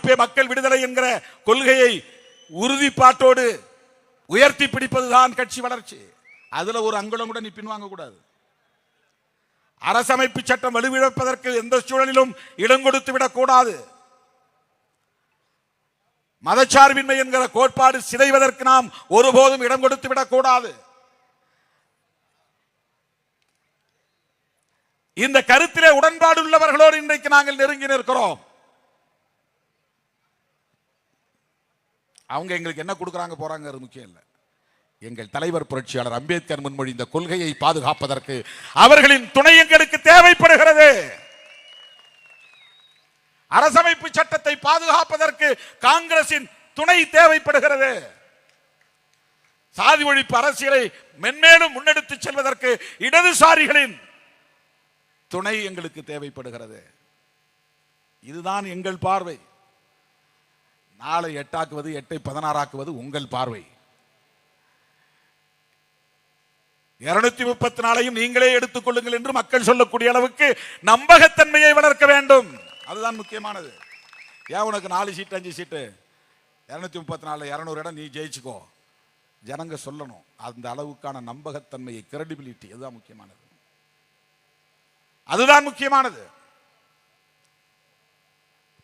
ஒழிப்பே மக்கள் விடுதலை என்கிற கொள்கையை உறுதிப்பாட்டோடு உயர்த்தி பிடிப்பதுதான் கட்சி வளர்ச்சி. அதுல ஒரு அங்குலம் கூட நீ பின்வாங்க கூடாது. அரசமைப்பு சட்டம் வலுவிழப்பதற்கு எந்த சூழலிலும் இடம் கொடுத்து விடக்கூடாது மதச்சார்பின்மை என்கிற கோட்பாடு சிதைவதற்கு நாம் ஒருபோதும் இடம் கொடுத்து விடக்கூடாது இந்த கருத்திலே உடன்பாடு உள்ளவர்களோடு இன்றைக்கு நாங்கள் நெருங்கி நிற்கிறோம். அவங்க எங்களுக்கு என்ன கொடுக்குறாங்க போகிறாங்கிறது முக்கியம் இல்லை. எங்கள் தலைவர் புரட்சியாளர் அம்பேத்கர் முன்மொழிந்த கொள்கையை பாதுகாப்பதற்கு அவர்களின் துணை எங்களுக்கு தேவைப்படுகிறது. அரசமைப்பு சட்டத்தை பாதுகாப்பதற்கு காங்கிரசின் துணை தேவைப்படுகிறது. சாதி ஒழிப்பு அரசியலை மென்மேலும் முன்னெடுத்து செல்வதற்கு இடதுசாரிகளின் துணை எங்களுக்கு தேவைப்படுகிறது. இதுதான் எங்கள் பார்வை. நாளை எட்டாக்குவது எட்டை பதினாறாக்குவது உங்கள் பார்வை. இருநூத்தி முப்பத்தி நாளையும் நீங்களே எடுத்துக் கொள்ளுங்கள் என்று மக்கள் சொல்லக்கூடிய அளவுக்கு நம்பகத்தன்மையை வளர்க்க வேண்டும். அதுதான் முக்கியமானது. ஏன் உனக்கு நாலு சீட்டு அஞ்சு சீட்டு? இருநூத்தி முப்பத்தி நாலு இரநூறு இடம் நீ ஜெயிச்சுக்கோ. ஜனங்க சொல்லணும். அந்த அளவுக்கான நம்பகத்தன்மையை கிரெடிபிலிட்டி அதுதான் முக்கியமானது. அதுதான் முக்கியமானது.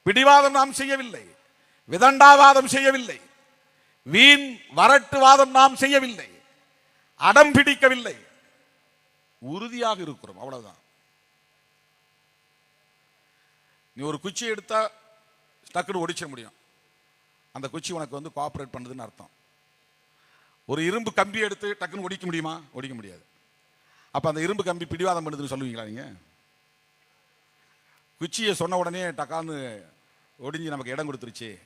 பிடிவாதம் நாம் செய்யவில்லை. விதண்டாவாதம் செய்யவில்லை. வீண் வரட்டுவாதம் நாம் செய்யவில்லை. அடம் பிடிக்கவில்லை. உறுதியாக இருக்கிறோம் அவ்வளவுதான். நீ ஒரு குச்சி எடுத்தா டக்குன்னு ஒடிச்சிட முடியும். அந்த குச்சி உனக்கு வந்து கோஆபரேட் பண்ணுதுன்னு அர்த்தம். ஒரு இரும்பு கம்பி எடுத்து டக்குன்னு ஒடிக்க முடியுமா? ஒடிக்க முடியாது. அப்ப அந்த இரும்பு கம்பி பிடிவாதம் பண்ணுதுன்னு சொல்லுவீங்களா நீங்க? குச்சியை சொன்ன உடனே டக்கான்னு ஒடிஞ்சு நமக்கு இடம் கொடுத்துருச்சு.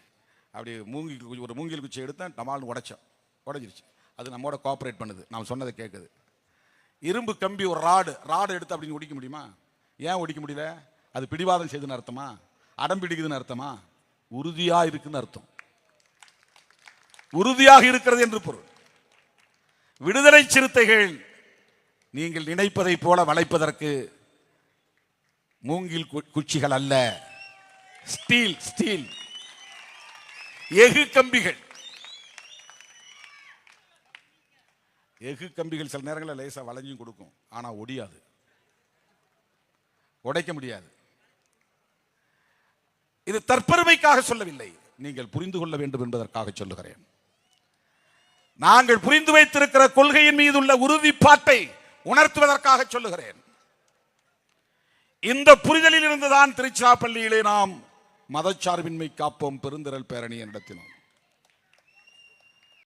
அப்படி மூங்கி குச்சி- ஒரு மூங்கில் குச்சி எடுத்தேன் டமால்னு உடைச்சோம். உடஞ்சிருச்சு. அது நம்மோட கோஆப்ரேட் பண்ணுது. நாம் சொன்னதை கேட்குது இரும்பு கம்பி ஒரு ராடு. ராடு எடுத்து அப்படின்னு ஒடிக்க முடியுமா? ஏன் ஒடிக்க முடியல? அது பிடிவாதம் செய்துன்னு அர்த்தமா? அடம் பிடிக்குதுன்னு அர்த்தமா? உறுதியா இருக்குன்னு அர்த்தம். உறுதியாக இருக்கிறது என்று பொருள். விடுதலை சிறுத்தைகள் நீங்கள் நினைப்பதை போல வளைப்பதற்கு மூங்கில் கு- குச்சிகள் அல்ல. Steel steel. எஃகு கம்பிகள். எஃகு கம்பிகள் சில நேரங்களில் லேசா வளைஞ்சும் கொடுக்கும். ஆனா ஒடியாது. உடைக்க முடியாது. இது தற்பெருமைக்காக சொல்லவில்லை. நீங்கள் புரிந்து கொள்ள வேண்டும் என்பதற்காக சொல்லுகிறேன். நாங்கள் புரிந்து வைத்திருக்கிற கொள்கையின் மீது உள்ள உறுதிப்பாட்டை உணர்த்துவதற்காக சொல்லுகிறேன். இந்த புரிதலில் இருந்துதான் திருச்சிராப்பள்ளியிலே நாம் மதச்சார்பின்மை காப்போம் பெருந்திரல் பேரணியை நடத்தினோம்